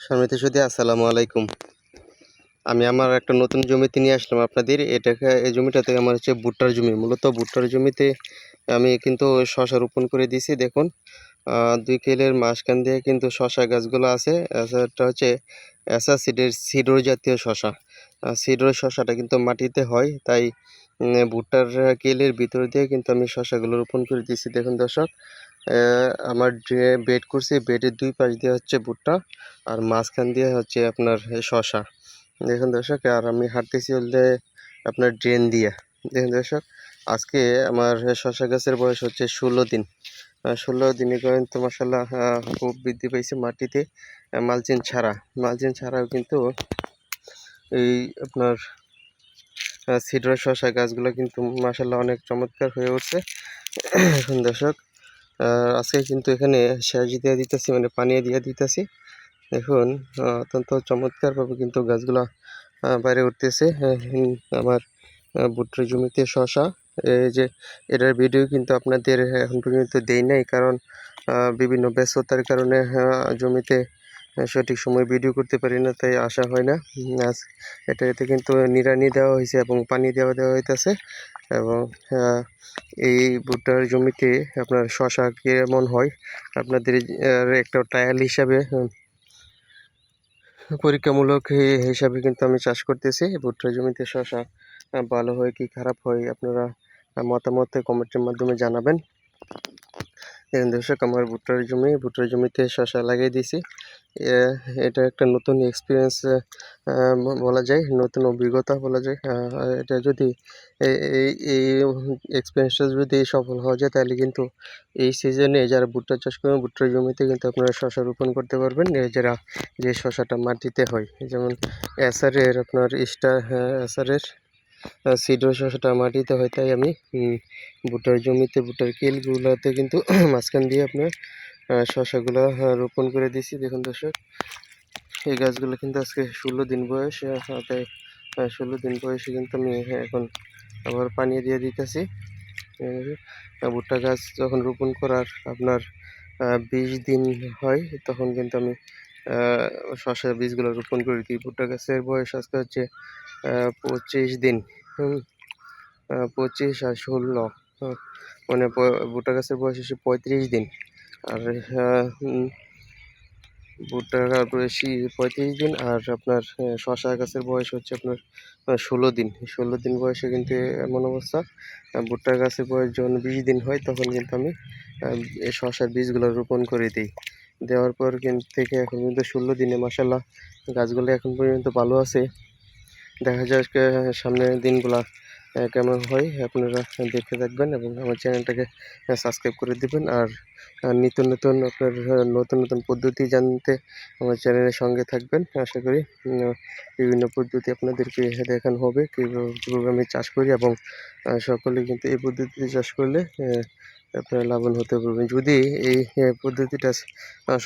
সমিতি সুদী আসসালামু আলাইকুম। আমি আমার একটা নতুন জমিতে নিয়ে আসলাম আপনাদের। এটাকে, এই জমিটাতে আমার হচ্ছে ভুট্টার জমি। মূলত ভুট্টার জমিতে আমি কিন্তু শশা রোপণ করে দিয়েছি, দেখুন। দুই কেলের মাঝখান দিয়ে কিন্তু শশা গাছগুলো আছে। এটা হচ্ছে অ্যাসা সিডের সিডোর জাতীয় শশা। সিডোর শশাটা কিন্তু মাটিতে হয়, তাই ভুট্টার কেলের ভিতর দিয়ে কিন্তু আমি শশাগুলো রোপণ করে দিয়েছি, দেখুন দর্শক। আমার যে বেড করছি বেডের দুই পাশ দিয়ে হচ্ছে ভুট্টা আর মাঝখান দিয়ে হচ্ছে আপনার শশা। দেখুন দর্শক, আর আমি হাঁটতেছি হলে আপনার ড্রেন দিয়ে। দেখুন দর্শক, আজকে আমার শশা গাছের বয়স হচ্ছে ষোলো দিন। ষোলো দিনে কিন্তু মশাল্লাহ খুব বৃদ্ধি পেয়েছে মাটিতে মালচিন ছাড়া। মালচিন ছাড়াও কিন্তু এই আপনার সিডর শশা গাছগুলো কিন্তু মাসাল্লাহ অনেক চমৎকার হয়ে উঠছে। এখন দর্শক আজকে কিন্তু এখানে সেচ দিয়ে দিতেছি মানে পানি দিয়ে দিতেছি। দেখুন অত্যন্ত চমৎকারভাবে কিন্তু গাছগুলো বাইরে উঠতেছে। আমার আহ, ভুট্টার জমিতে শশা। এই যে এটার ভিডিও কিন্তু আপনাদের এখন পর্যন্ত দেই নাই কারণ বিভিন্ন ব্যস্ততার কারণে জমিতে সঠিক সময় ভিডিও করতে পারি না তাই আসা হয় না। আজ এটা এতে কিন্তু নিড়ানি দেওয়া হয়েছে এবং পানি দেওয়া দেওয়া হইতেছে। এবং এই ভুট্টার জমিতে আপনার শশা কেমন হয়? আপনাদের একটা ট্রায়াল হিসাবে পরীক্ষামূলক হিসাবে কিন্তু আমি চাষ করতেছি। ভুট্টার জমিতে শশা ভালো হয় কি খারাপ হয় আপনারা মতামত কমেন্টের মাধ্যমে জানাবেন। দেখুন দর্শক আমার ভুট্টার জমি, ভুট্টার জমিতে শশা লাগিয়ে দিয়েছি। এটা একটা নতুন এক্সপিরিয়েন্স বলা যায়, নতুন অভিজ্ঞতা বলা যায়। এটা যদি এই এই এক্সপিরিয়েন্সটা যদি সফল হওয়া যায়, তাহলে কিন্তু এই সিজনে যারা ভুট্টা চাষ করবেন ভুট্টার জমিতে কিন্তু আপনারা শশা রোপণ করতে পারবেন। যারা যে শশাটা মাটিতে হয়, যেমন এসারের আপনার স্টার এসারের সিডর শশাটা মাটিতে হয়, তাই আমি ভুট্টার জমিতে ভুট্টার কেলগুলোতে কিন্তু মাঝখান দিয়ে আপনার শশাগুলো রোপণ করে দিয়েছি। দেখুন দর্শক, এই গাছগুলো কিন্তু আজকে ষোলো দিন বয়স তাই ষোলো দিন বয়সে কিন্তু আমি এখন আবার পানি দিয়ে দিতেছি। ভুট্টা গাছ যখন রোপণ করার আপনার বিশ দিন হয়, তখন কিন্তু আমি শশার বীজগুলো রোপণ করে দিই। ভুট্টা গাছের বয়স আজকে হচ্ছে পঁচিশ দিন। পঁচিশ আর ষোলো। মানে ভুট্টা গাছের বয়স হচ্ছে পঁয়ত্রিশ দিন। আর ভুট্টা বেশি পঁয়ত্রিশ দিন আর আপনার শশা গাছের বয়স হচ্ছে আপনার ষোলো দিন। ষোলো দিন বয়সে কিন্তু এমন অবস্থা। ভুট্টা গাছের বয়স যখন বিশ দিন হয় তখন কিন্তু আমি শশার বীজগুলো রোপণ করে দিই। দেওয়ার পর কিন্তু থেকে এখন কিন্তু ষোলো দিনে মাসাল্লাহ গাছগুলো এখন পর্যন্ত ভালো আছে। দেখা যাক সামনের দিনগুলা কেমন হয় আপনারা দেখতে থাকবেন এবং আমার চ্যানেলটাকে সাবস্ক্রাইব করে দিবেন। আর নিত্য নতুন আপনার নতুন নতুন পদ্ধতি জানতে আমার চ্যানেলের সঙ্গে থাকবেন। আশা করি বিভিন্ন পদ্ধতি আপনাদেরকে দেখানো হবে, কীভাবে আমি চাষ করি এবং সকলে কিন্তু এই পদ্ধতিতে চাষ করলে আপনারা লাভবান হতে পারবেন যদি এই পদ্ধতিটা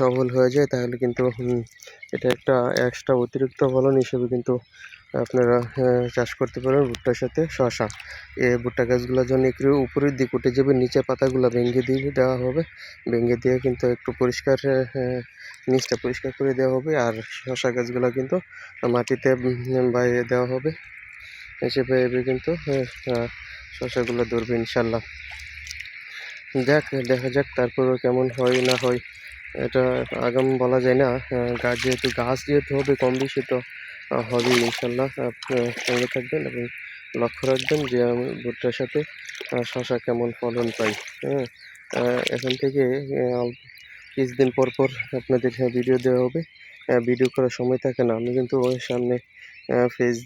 সফল হয়ে যায়, তাহলে কিন্তু এটা একটা এক্সট্রা অতিরিক্ত ফলন হিসেবে কিন্তু আপনারা চাষ করতে পারেন ভুট্টার সাথে শশা এই ভুট্টা গাছগুলো যখন একটু উপরের দিক উঠে যাবে, নিচে পাতাগুলো ভেঙে দিয়ে দেওয়া হবে। ভেঙে দিয়ে কিন্তু একটু পরিষ্কার নিচটা পরিষ্কার করে দেওয়া হবে আর শশা গাছগুলো কিন্তু মাটিতে বাইরে দেওয়া হবে। হিসেবে এভাবে কিন্তু শশাগুলো ধরবে ইনশাল্লাহ। যাক, দেখা যাক তারপরেও কেমন হয় না হয়। এটা আগাম বলা যায় না। গাছ যেহেতু গাছ যেহেতু হবে, কম বেশি তো হবেই ইনশাল্লাহ। সঙ্গে থাকবেন এবং লক্ষ্য রাখবেন যে আমি ভুট্টার সাথে শশা কেমন ফলন পাই। হ্যাঁ এখান থেকে কিছুদিন পর পর আপনাদের ভিডিও দেওয়া হবে। ভিডিও করার সময় থাকে না। আমি কিন্তু ওই সামনে ফেস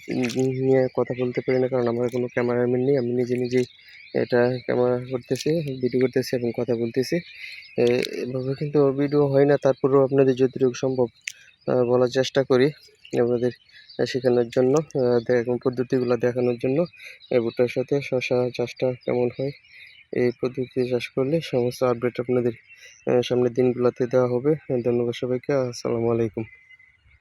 নিয়ে কথা বলতে পারি না, কারণ আমার কোনো ক্যামেরাম্যান নেই। আমি নিজে নিজেই এটা ক্যামেরা করতেছি ভিডিও করতেছি এবং কথা বলতেছি। এভাবে কিন্তু ভিডিও হয় না, তারপরেও আপনাদের যতটুকু সম্ভব বলার চেষ্টা করি আপনাদের শেখানোর জন্য দেখ- পদ্ধতিগুলো দেখানোর জন্য। এই ভুট্টার সাথে শশা চাষটা কেমন হয়, এই পদ্ধতি চাষ করলে সমস্ত আপডেট আপনাদের সামনের দিনগুলোতে দেওয়া হবে। ধন্যবাদ সবাইকে, আসসালামু আলাইকুম।